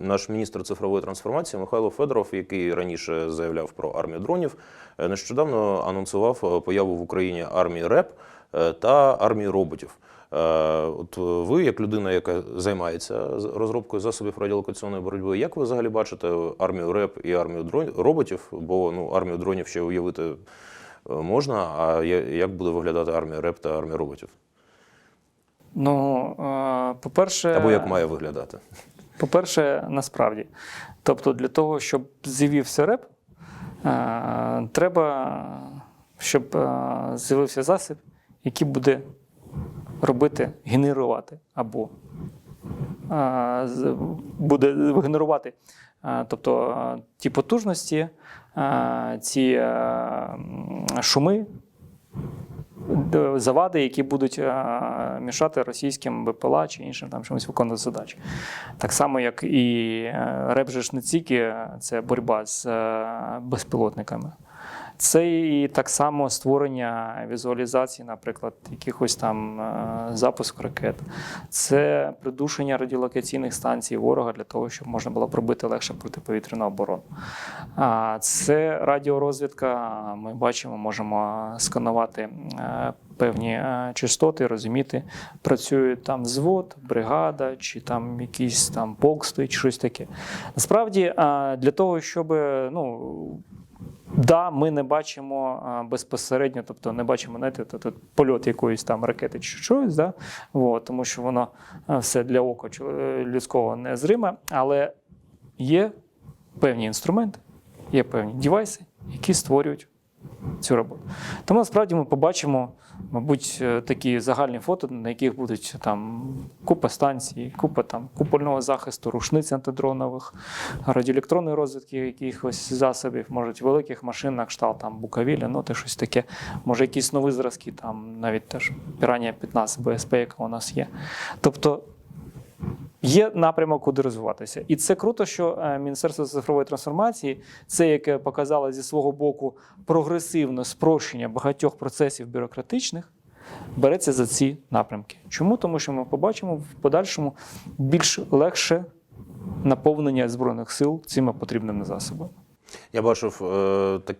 Наш міністр цифрової трансформації Михайло Федоров, який раніше заявляв про армію дронів, е, нещодавно анонсував е, появу в Україні армії РЕП е, та армії роботів. От ви, як людина, яка займається розробкою засобів радіолокаційної боротьби, як ви взагалі бачите армію РЕП і армію дрон- роботів? Бо ну армію дронів ще уявити можна. А як буде виглядати армія РЕП та армія роботів? Ну, по-перше, Або як має виглядати? По-перше, насправді. Тобто, для того, щоб з'явився реп, е, треба, щоб е, з'явився засіб, який буде робити, генерувати або е, буде генерувати. Тобто ті потужності, ці шуми, завади, які будуть е, мішати російським БПЛА чи іншим там чомусь виконувати задачі. Так само, як і е, реп не тільки це боротьба з е, безпілотниками. Це і так само створення візуалізації, наприклад, якихось там е, запуск ракет. Це придушення радіолокаційних станцій ворога для того, щоб можна було пробити легше протиповітряну оборону. Це радіорозвідка. Ми бачимо, можемо сканувати е, певні е, частоти, розуміти, працює там взвод, бригада, чи там якийсь там полк стоїть, щось таке. Насправді, для того, щоб ну. Да, ми не бачимо безпосередньо, тобто не бачимо знаєте, то- то польот якоїсь там ракети чи щось, да? От, тому що воно все для ока чол- людського незриме, але є певні інструменти, є певні девайси, які створюють цю роботу. Тому насправді ми побачимо, мабуть, е, такі загальні фото, на яких будуть там купа станцій, купа там купольного захисту, рушниць антидронових, радіоелектронної розвідки якихось засобів, можуть великих машин на кшталт там Буковіля, ну те щось таке. Може, якісь нові зразки, там навіть теж Пірання 15 БСП, яка у нас є. Тобто Є напрямок, куди розвиватися. І це круто, що е, Міністерство цифрової трансформації, це яке показало зі свого боку прогресивне спрощення багатьох процесів бюрократичних, береться за ці напрямки. Чому? Тому що ми побачимо в подальшому більш легше наповнення збройних сил цими потрібними засобами. Я бачив е, так,